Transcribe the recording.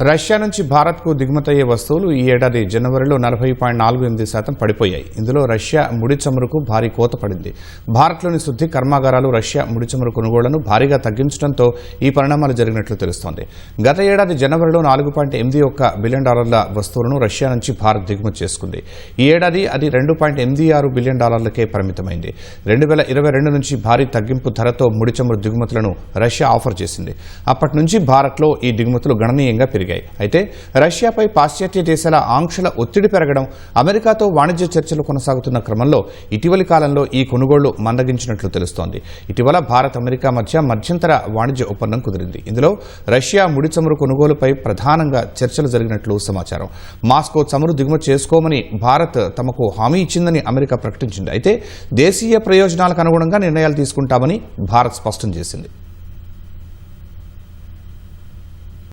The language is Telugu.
రష్యా నుంచి భారత్కు దిగుమతయ్యే వస్తువులు ఈ ఏడాది జనవరిలో నలభై పాయింట్ నాలుగు ఎనిమిది శాతం పడిపోయాయి. ఇందులో రష్యా ముడి చమురుకు భారీ కోత పడింది. భారత్లోని శుద్ధి కర్మాగారాలు రష్యా ముడి చమురు కొనుగోళ్ళను భారీగా తగ్గించడంతో ఈ పరిణామాలు జరిగినట్లు తెలుస్తోంది. గత ఏడాది జనవరిలో నాలుగు పాయింట్ ఎనిమిది ఒక్క బిలియన్ డాలర్ల వస్తువులను రష్యా నుంచి భారత్ దిగుమతి చేసుకుంది. ఈ ఏడాది అది రెండు పాయింట్ ఎనిమిది ఆరు బిలియన్ డాలర్లకే పరిమితమైంది. రెండు వేల ఇరవై రెండు నుంచి భారీ తగ్గింపు ధరతో ముడి చమురు దిగుమతులను రష్యా ఆఫర్ చేసింది. అప్పటి నుంచి భారత్లో ఈ దిగుమతులు గణనీయంగా పెరిగాయి. అయితే రష్యాపై పాశ్చాత్య దేశాల ఆంక్షల ఒత్తిడి పెరగడం అమెరికాతో వాణిజ్య చర్చలు కొనసాగుతున్న క్రమంలో ఇటీవలి కాలంలో ఈ కొనుగోళ్ళు మందగించినట్లు తెలుస్తోంది. ఇటీవల భారత్ అమెరికా మధ్య మధ్యంతర వాణిజ్య ఒప్పందం కుదిరింది. ఇందులో రష్యా ముడి చమురు కొనుగోలుపై ప్రధానంగా చర్చలు జరిగినట్లు సమాచారం. మాస్కో చమురు దిగుమతి చేసుకోమని భారత్ తమకు హామీ ఇచ్చిందని అమెరికా ప్రకటించింది. అయితే దేశీయ ప్రయోజనాలకు అనుగుణంగా నిర్ణయాలు తీసుకుంటామని భారత్ స్పష్టం చేసింది.